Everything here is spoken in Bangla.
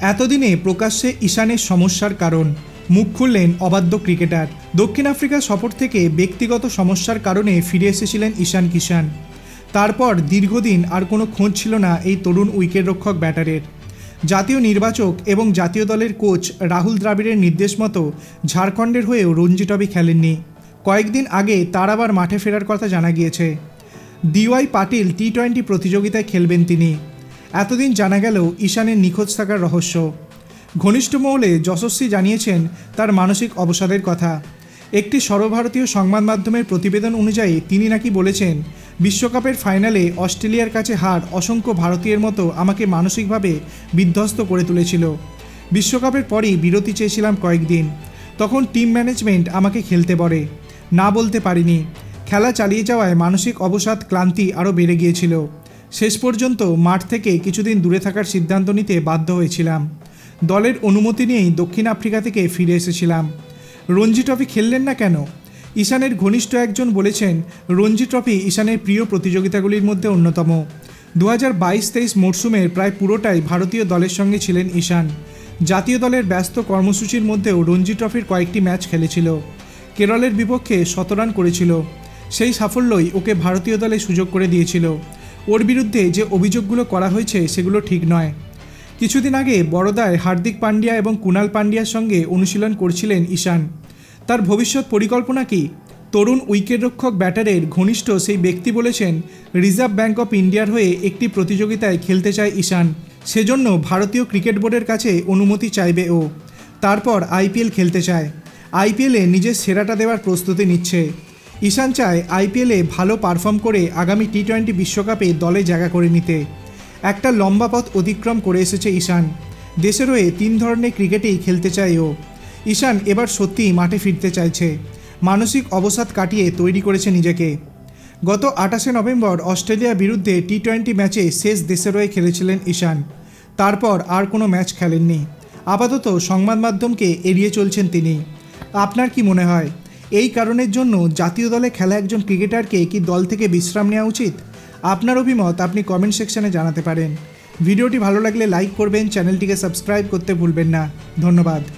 এতদিনে প্রকাশ্যে ঈশানের সমস্যার কারণ। মুখ খুললেন অবাধ্য ক্রিকেটার। দক্ষিণ আফ্রিকা সফর থেকে ব্যক্তিগত সমস্যার কারণে ফিরে এসেছিলেন ঈশান কিষান। তারপর দীর্ঘদিন আর কোনো খোঁজ ছিল না এই তরুণ উইকেটরক্ষক ব্যাটারের। জাতীয় নির্বাচক এবং জাতীয় দলের কোচ রাহুল দ্রাবিড়ের নির্দেশ মতো ঝাড়খণ্ডের হয়েও রঞ্জি ট্রফি খেলেননি। কয়েকদিন আগে তার আবার মাঠে ফেরার কথা জানা গিয়েছে। ডিওয়াই পাটিল টি টোয়েন্টি প্রতিযোগিতায় খেলবেন তিনি। এতদিন জানা গেল ঈশানের নিখোঁজ থাকার রহস্য। ঘনিষ্ঠ মহলে যশস্বী জানিয়েছেন তার মানসিক অবসাদের কথা। একটি সর্বভারতীয় সংবাদ মাধ্যমের প্রতিবেদন অনুযায়ী তিনি নাকি বলেছেন, বিশ্বকাপের ফাইনালে অস্ট্রেলিয়ার কাছে হার অসংখ্য ভারতীয়ের মতো আমাকে মানসিকভাবে বিধ্বস্ত করে তুলেছিল। বিশ্বকাপের পরই বিরতি চেয়েছিলাম কয়েকদিন। তখন টিম ম্যানেজমেন্ট আমাকে খেলতে বলে, না বলতে পারিনি। খেলা চালিয়ে যাওয়ায় মানসিক অবসাদ, ক্লান্তি আরও বেড়ে গিয়েছিল। শেষ পর্যন্ত মাঠ থেকে কিছুদিন দূরে থাকার সিদ্ধান্ত নিতে বাধ্য হয়েছিলাম। দলের অনুমতি নিয়েই দক্ষিণ আফ্রিকা থেকে ফিরে এসেছিলাম। রঞ্জি ট্রফি খেললেন না কেন? ঈশানের ঘনিষ্ঠ একজন বলেছেন, রঞ্জি ট্রফি ঈশানের প্রিয় প্রতিযোগিতাগুলির মধ্যে অন্যতম। দু হাজার বাইশ তেইশ মরশুমের প্রায় পুরোটাই ভারতীয় দলের সঙ্গে ছিলেন ঈশান। জাতীয় দলের ব্যস্ত কর্মসূচির মধ্যেও রঞ্জি ট্রফির কয়েকটি ম্যাচ খেলেছিল। কেরলের বিপক্ষে শতরান করেছিল। সেই সাফল্যই ওকে ভারতীয় দলে সুযোগ করে দিয়েছিল। ওর বিরুদ্ধে যে অভিযোগগুলো করা হয়েছে সেগুলো ঠিক নয়। কিছুদিন আগে বড়দায় হার্দিক পান্ডিয়া এবং কুনাল পান্ডিয়ার সঙ্গে অনুশীলন করছিলেন ঈশান। তার ভবিষ্যৎ পরিকল্পনা কি? তরুণ উইকেটরক্ষক ব্যাটারের ঘনিষ্ঠ সেই ব্যক্তি বলেছেন, রিজার্ভ ব্যাঙ্ক অফ ইন্ডিয়ার হয়ে একটি প্রতিযোগিতায় খেলতে চায় ঈশান। সেজন্য ভারতীয় ক্রিকেট বোর্ডের কাছে অনুমতি চাইবে ও। তারপর আইপিএল খেলতে চায়। আইপিএলে নিজের সেরাটা দেওয়ার প্রস্তুতি নিচ্ছে। ঈশান চায় আইপিএলে ভালো পারফর্ম করে আগামী টি টোয়েন্টি বিশ্বকাপে দলে জায়গা করে নিতে। একটা লম্বা পথ অতিক্রম করে এসেছে ঈশান। দেশের হয়ে তিন ধরনের ক্রিকেটেই খেলতে চায় ও। ঈশান এবার সত্যিই মাঠে ফিরতে চাইছে। মানসিক অবসাদ কাটিয়ে তৈরি করেছে নিজেকে। গত আঠাশে নভেম্বর অস্ট্রেলিয়ার বিরুদ্ধে টি টোয়েন্টি ম্যাচে শেষ দেশের হয়ে খেলেছিলেন ঈশান। তারপর আর কোনো ম্যাচ খেলেননি। আপাতত সংবাদ মাধ্যমকে এড়িয়ে চলছেন তিনি। আপনার কি মনে হয়? এই কারণের জন্য জাতীয় দলে খেলা একজন ক্রিকেটারকে কি দল থেকে বিশ্রাম নেওয়া উচিত? আপনার অভিমত আপনি কমেন্ট সেকশনে জানাতে পারেন। ভিডিওটি ভালো লাগলে লাইক করবেন চ্যানেলটিকে সাবস্ক্রাইব করতে ভুলবেন না। ধন্যবাদ।